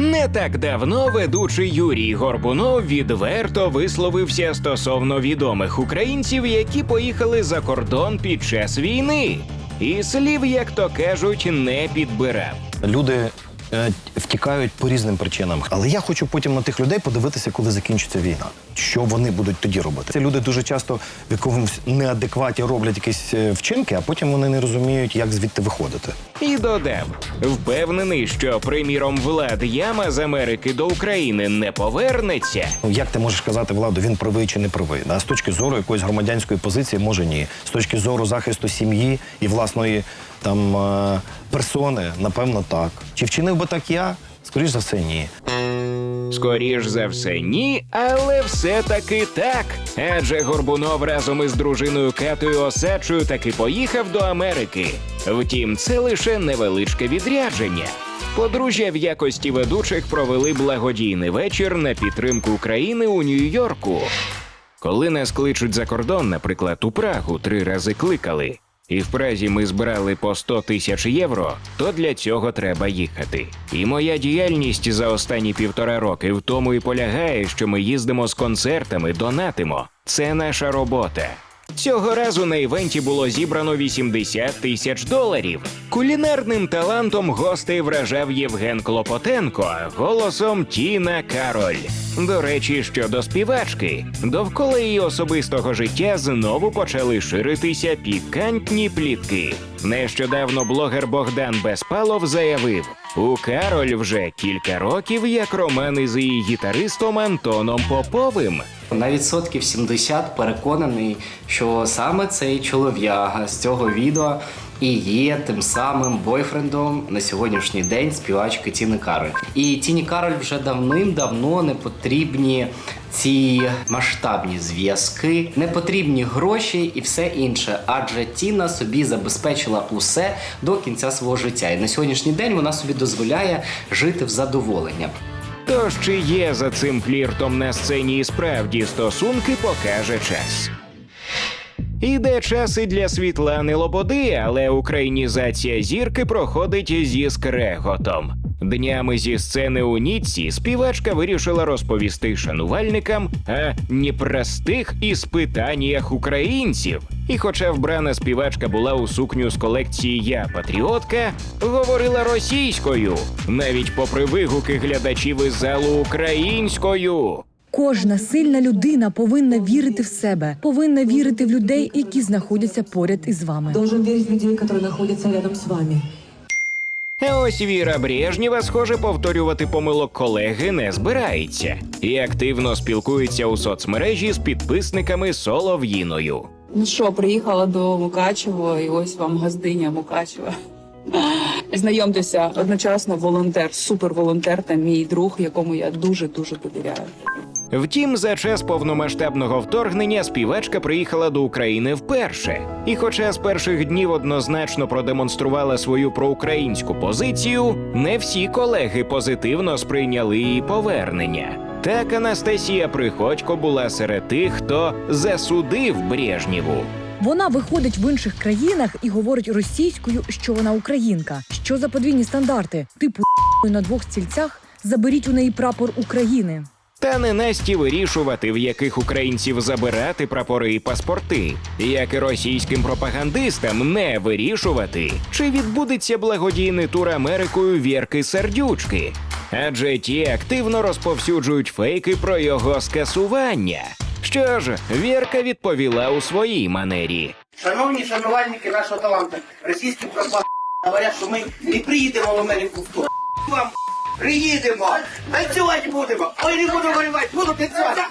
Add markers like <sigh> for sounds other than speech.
Не так давно ведучий Юрій Горбунов відверто висловився стосовно відомих українців, які поїхали за кордон під час війни, і слів, як то кажуть, не підбирав. Люди е, втікають по різним причинам. Але я хочу потім на тих людей подивитися, коли закінчиться війна. Що вони будуть тоді робити? Ці люди дуже часто в якомусь неадекваті роблять якісь е, вчинки, а потім вони не розуміють, як звідти виходити. І додав, впевнений, що приміром Влад Яма з Америки до України не повернеться. Ну, як ти можеш казати владу, він правий чи не правий? Да? З точки зору якоїсь громадянської позиції, може ні. З точки зору захисту сім'ї і власної там е, персони, напевно, так. Чи вчинив би так я? Скоріш за все, ні. Скоріш за все, ні, але все-таки так. Адже Горбунов разом із дружиною Катою Осадчою таки поїхав до Америки. Втім, це лише невеличке відрядження. Подружжя в якості ведучих провели благодійний вечір на підтримку України у Нью-Йорку. Коли нас кличуть за кордон, наприклад, у Прагу три рази кликали, і в Празі ми збирали по 100 тисяч євро, то для цього треба їхати. І моя діяльність за останні півтора роки в тому і полягає, що ми їздимо з концертами, донатимо. Це наша робота. Цього разу на івенті було зібрано 80 тисяч доларів. Кулінарним талантом гостей вражав Євген Клопотенко голосом Тіна Кароль. До речі, щодо співачки, довкола її особистого життя знову почали ширитися пікантні плітки. Нещодавно блогер Богдан Безпалов заявив: у Кароль вже кілька років як роман із її гітаристом Антоном Поповим. На відсотків 70 переконаний, що саме цей чолов'яга з цього відео і є тим самим бойфрендом на сьогоднішній день співачки Тіни Кароль. І Тіні Кароль вже давним-давно не потрібні ці масштабні зв'язки, не потрібні гроші і все інше. Адже Тіна собі забезпечила усе до кінця свого життя. І на сьогоднішній день вона собі дозволяє жити в задоволення. Тож чи є за цим фліртом на сцені і справді стосунки, покаже час. Іде час і для Світлани Лободи, але українізація зірки проходить зі скреготом. Днями зі сцени у Ніцці співачка вирішила розповісти шанувальникам о непростих іспитаннях українців. І хоча вбрана співачка була у сукню з колекції Я патріотка, говорила російською, навіть попри вигуки глядачів із залу українською. Кожна сильна людина повинна вірити в себе, повинна вірити в людей, які знаходяться поряд із вами. Должен верить в людей, которые находятся рядом с вами. А ось Віра Брежнєва, схоже, повторювати помилок колеги не збирається і активно спілкується у соцмережі з підписниками Солов'їною. Ну що, приїхала до Мукачева, і ось вам газдиня Мукачева. Знайомтеся, одночасно волонтер, суперволонтер та мій друг, якому я дуже дуже довіряю. Втім, за час повномасштабного вторгнення співачка приїхала до України вперше. І, хоча з перших днів однозначно продемонструвала свою проукраїнську позицію, не всі колеги позитивно сприйняли її повернення. Так Анастасія Приходько була серед тих, хто засудив Брежнєву. Вона виходить в інших країнах і говорить російською, що вона українка. Що за подвійні стандарти? Типу <laughs> на двох стільцях заберіть у неї прапор України. Та не Насті вирішувати, в яких українців забирати прапори і паспорти, як і російським пропагандистам не вирішувати, чи відбудеться благодійний тур Америкою Вірки Сердючки. Адже ті активно розповсюджують фейки про його скасування. Що ж, Вірка відповіла у своїй манері. Шановні шанувальники нашого таланту, російські пропаганди говорять, що ми не приїдемо в Америку в тур. Вам приїдемо, танцювати будемо. Ой, не буду воювати, буду танцювати.